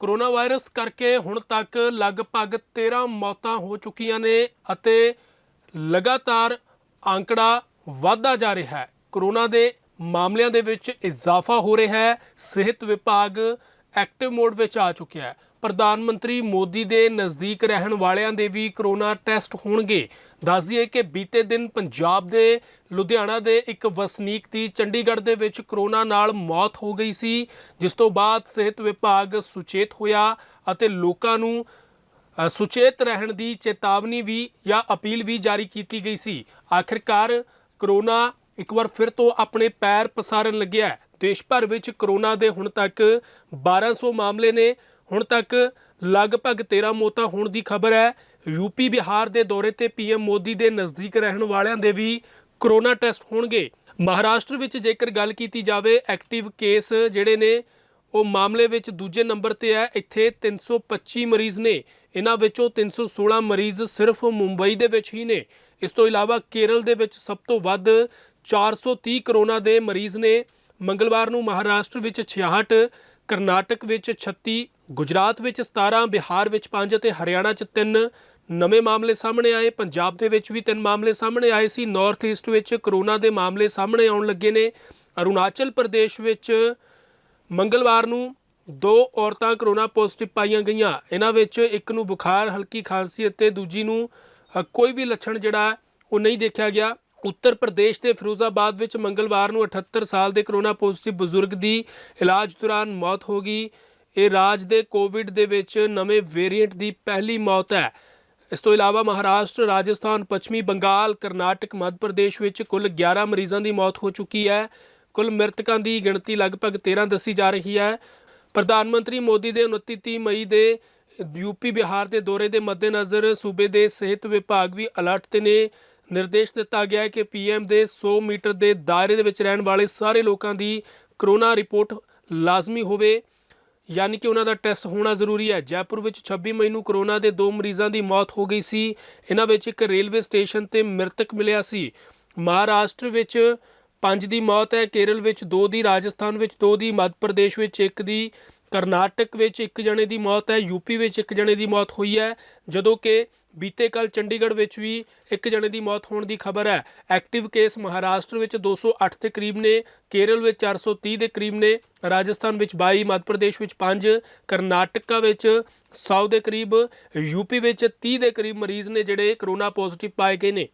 Corona virus ਕਰਕੇ ਹੁਣ ਤੱਕ ਲਗਭਗ 13 ਮੌਤਾਂ ਹੋ ਚੁੱਕੀਆਂ ਨੇ ਅਤੇ ਲਗਾਤਾਰ ਅੰਕੜਾ ਵਧਦਾ ਜਾ ਰਿਹਾ ਹੈ। ਕਰੋਨਾ ਦੇ ਮਾਮਲਿਆਂ ਦੇ ਵਿੱਚ ਇਜ਼ਾਫਾ ਹੋ ਰਿਹਾ ਹੈ। ਸਿਹਤ ਵਿਭਾਗ ਐਕਟਿਵ ਮੋਡ ਵਿੱਚ ਆ ਚੁੱਕਿਆ ਹੈ। ਪ੍ਰਧਾਨ ਮੰਤਰੀ ਮੋਦੀ ਦੇ ਨਜ਼ਦੀਕ ਰਹਿਣ ਵਾਲਿਆਂ ਦੇ ਵੀ ਕਰੋਨਾ ਟੈਸਟ ਹੋਣਗੇ। ਦੱਸ ਦਈਏ ਕਿ ਬੀਤੇ ਦਿਨ ਪੰਜਾਬ ਦੇ ਲੁਧਿਆਣਾ ਦੇ ਇੱਕ ਵਸਨੀਕ ਦੀ ਚੰਡੀਗੜ੍ਹ ਦੇ ਵਿੱਚ ਕਰੋਨਾ ਨਾਲ ਮੌਤ ਹੋ ਗਈ ਸੀ, ਜਿਸ ਤੋਂ ਬਾਅਦ ਸਿਹਤ ਵਿਭਾਗ ਸੁਚੇਤ ਹੋਇਆ ਅਤੇ ਲੋਕਾਂ ਨੂੰ ਸੁਚੇਤ ਰਹਿਣ ਦੀ ਚੇਤਾਵਨੀ ਵੀ ਜਾਂ ਅਪੀਲ ਵੀ ਜਾਰੀ ਕੀਤੀ ਗਈ ਸੀ। ਆਖਿਰਕਾਰ ਕਰੋਨਾ ਇੱਕ ਵਾਰ ਫਿਰ ਤੋਂ ਆਪਣੇ ਪੈਰ ਪਸਾਰਨ ਲੱਗਿਆ ਦੇਸ਼ ਭਰ ਵਿੱਚ ਕਰੋਨਾ ਦੇ ਹੁਣ ਤੱਕ 1200 ਮਾਮਲੇ ਨੇ। ਹੁਣ ਤੱਕ ਲਗਭਗ 13 ਮੌਤਾਂ ਹੋਣ ਦੀ ਖਬਰ ਹੈ। ਯੂਪੀ ਬਿਹਾਰ ਦੇ ਦੌਰੇ ਤੇ ਪੀਐਮ ਮੋਦੀ ਦੇ ਨਜ਼ਦੀਕ ਰਹਿਣ ਵਾਲਿਆਂ ਦੇ ਵੀ ਕਰੋਨਾ ਟੈਸਟ ਹੋਣਗੇ। ਮਹਾਰਾਸ਼ਟਰ ਵਿੱਚ ਜੇਕਰ ਗੱਲ ਕੀਤੀ ਜਾਵੇ, ਐਕਟਿਵ ਕੇਸ ਜਿਹੜੇ ਨੇ, ਉਹ ਮਾਮਲੇ ਵਿੱਚ ਦੂਜੇ ਨੰਬਰ ਤੇ ਹੈ। ਇੱਥੇ 325 ਮਰੀਜ਼ ਨੇ। ਇਹਨਾਂ ਵਿੱਚੋਂ 316 ਮਰੀਜ਼ ਸਿਰਫ ਮੁੰਬਈ ਦੇ ਵਿੱਚ ਹੀ ਨੇ। ਇਸ ਤੋਂ ਇਲਾਵਾ ਕੇਰਲ ਦੇ ਵਿੱਚ ਸਭ ਤੋਂ ਵੱਧ 430 ਕਰੋਨਾ ਦੇ ਮਰੀਜ਼ ਨੇ। ਮੰਗਲਵਾਰ ਨੂੰ ਮਹਾਰਾਸ਼ਟਰ ਵਿੱਚ 66 ਕਰਨਾਟਕ ਵਿੱਚ 36 ਗੁਜਰਾਤ ਵਿੱਚ 17 ਬਿਹਾਰ ਵਿੱਚ 5 ਅਤੇ ਹਰਿਆਣਾ 'ਚ 3 ਨਵੇਂ ਮਾਮਲੇ ਸਾਹਮਣੇ ਆਏ। ਪੰਜਾਬ ਦੇ ਵਿੱਚ ਵੀ ਤਿੰਨ ਮਾਮਲੇ ਸਾਹਮਣੇ ਆਏ ਸੀ। ਨਾਰਥ ਈਸਟ ਵਿੱਚ ਕਰੋਨਾ ਦੇ ਮਾਮਲੇ ਸਾਹਮਣੇ ਆਉਣ ਲੱਗੇ ਨੇ। ਅਰੁਣਾਚਲ ਪ੍ਰਦੇਸ਼ ਵਿੱਚ ਮੰਗਲਵਾਰ ਨੂੰ ਦੋ ਔਰਤਾਂ ਕਰੋਨਾ ਪੋਜ਼ਿਟਿਵ ਪਾਈਆਂ ਗਈਆਂ। ਇਹਨਾਂ ਵਿੱਚ ਇੱਕ ਨੂੰ ਬੁਖਾਰ, ਹਲਕੀ ਖਾਂਸੀ ਅਤੇ ਦੂਜੀ ਨੂੰ ਕੋਈ ਵੀ ਲੱਛਣ ਜਿਹੜਾ ਉਹ ਨਹੀਂ ਦੇਖਿਆ ਗਿਆ। ਉੱਤਰ ਪ੍ਰਦੇਸ਼ ਦੇ ਫਿਰੋਜ਼ਾਬਾਦ ਵਿੱਚ ਮੰਗਲਵਾਰ ਨੂੰ 78 ਸਾਲ ਦੇ ਕਰੋਨਾ ਪੋਜ਼ਿਟਿਵ ਬਜ਼ੁਰਗ ਦੀ ਇਲਾਜ ਦੌਰਾਨ ਮੌਤ ਹੋ ਗਈ। ਇਹ ਰਾਜ ਦੇ ਕੋਵਿਡ ਦੇ ਵਿੱਚ ਨਵੇਂ ਵੇਰੀਐਂਟ ਦੀ ਪਹਿਲੀ ਮੌਤ ਹੈ। ਇਸ ਤੋਂ ਇਲਾਵਾ ਮਹਾਰਾਸ਼ਟਰ, ਰਾਜਸਥਾਨ, ਪੱਛਮੀ ਬੰਗਾਲ, ਕਰਨਾਟਕ, ਮੱਧ ਪ੍ਰਦੇਸ਼ ਵਿੱਚ ਕੁੱਲ 11 ਮਰੀਜ਼ਾਂ ਦੀ ਮੌਤ ਹੋ ਚੁੱਕੀ ਹੈ। ਕੁੱਲ ਮ੍ਰਿਤਕਾਂ ਦੀ ਗਿਣਤੀ ਲਗਭਗ 13 ਦੱਸੀ ਜਾ ਰਹੀ ਹੈ। ਪ੍ਰਧਾਨ ਮੰਤਰੀ ਮੋਦੀ ਦੇ 29 30 ਮਈ ਦੇ ਯੂਪੀ ਬਿਹਾਰ ਦੇ ਦੌਰੇ ਦੇ ਮੱਦੇਨਜ਼ਰ ਸੂਬੇ ਦੇ ਸਿਹਤ ਵਿਭਾਗ ਵੀ ਅਲਰਟ ਤੇ ਨੇ। ਨਿਰਦੇਸ਼ ਦਿੱਤਾ ਗਿਆ ਹੈ ਕਿ ਪੀਐਮ ਦੇ 100 ਮੀਟਰ ਦੇ ਦਾਇਰੇ ਦੇ ਵਿੱਚ ਰਹਿਣ ਵਾਲੇ ਸਾਰੇ ਲੋਕਾਂ ਦੀ ਕਰੋਨਾ ਰਿਪੋਰਟ ਲਾਜ਼ਮੀ ਹੋਵੇ। ਯਾਨੀ ਕਿ ਉਹਨਾਂ ਦਾ ਟੈਸਟ ਹੋਣਾ ਜ਼ਰੂਰੀ ਹੈ। ਜੈਪੁਰ ਵਿੱਚ 26 ਮਈ ਨੂੰ ਕਰੋਨਾ ਦੇ ਦੋ ਮਰੀਜ਼ਾਂ ਦੀ ਮੌਤ ਹੋ ਗਈ ਸੀ। ਇਹਨਾਂ ਵਿੱਚ ਇੱਕ ਰੇਲਵੇ ਸਟੇਸ਼ਨ ਤੇ ਮ੍ਰਿਤਕ ਮਿਲਿਆ ਸੀ। ਮਹਾਰਾਸ਼ਟਰ ਵਿੱਚ ਪੰਜ ਦੀ ਮੌਤ ਹੈ। ਕੇਰਲ ਵਿੱਚ ਦੋ ਦੀ, ਰਾਜਸਥਾਨ ਵਿੱਚ ਦੋ ਦੀ, ਮੱਧ ਪ੍ਰਦੇਸ਼ ਵਿੱਚ ਇੱਕ ਦੀ। ਕਰਨਾਟਕ ਵਿੱਚ ਇੱਕ ਜਣੇ ਦੀ ਮੌਤ ਹੈ ਯੂਪੀ ਵਿੱਚ ਇੱਕ ਜਣੇ ਦੀ ਮੌਤ ਹੋਈ ਹੈ, ਜਦੋਂ ਕਿ ਬੀਤੇ ਕੱਲ ਚੰਡੀਗੜ੍ਹ ਵਿੱਚ ਵੀ ਇੱਕ ਜਣੇ ਦੀ ਮੌਤ ਹੋਣ ਦੀ ਖਬਰ ਹੈ। ਐਕਟਿਵ ਕੇਸ ਮਹਾਰਾਸ਼ਟਰ ਵਿੱਚ 208 ਦੇ ਕਰੀਬ ਨੇ, ਕੇਰਲ ਵਿੱਚ 430 ਦੇ ਕਰੀਬ ਨੇ, ਰਾਜਸਥਾਨ ਵਿੱਚ 22 ਮੱਧ ਪ੍ਰਦੇਸ਼ ਵਿੱਚ 5 ਕਰਨਾਟਕਾ ਵਿੱਚ 100 ਦੇ ਕਰੀਬ ਯੂਪੀ ਵਿੱਚ 30 ਦੇ ਕਰੀਬ ਮਰੀਜ਼ ਨੇ ਜਿਹੜੇ ਕਰੋਨਾ ਪੋਜ਼ਿਟਿਵ ਪਾਏ ਗਏ ਨੇ।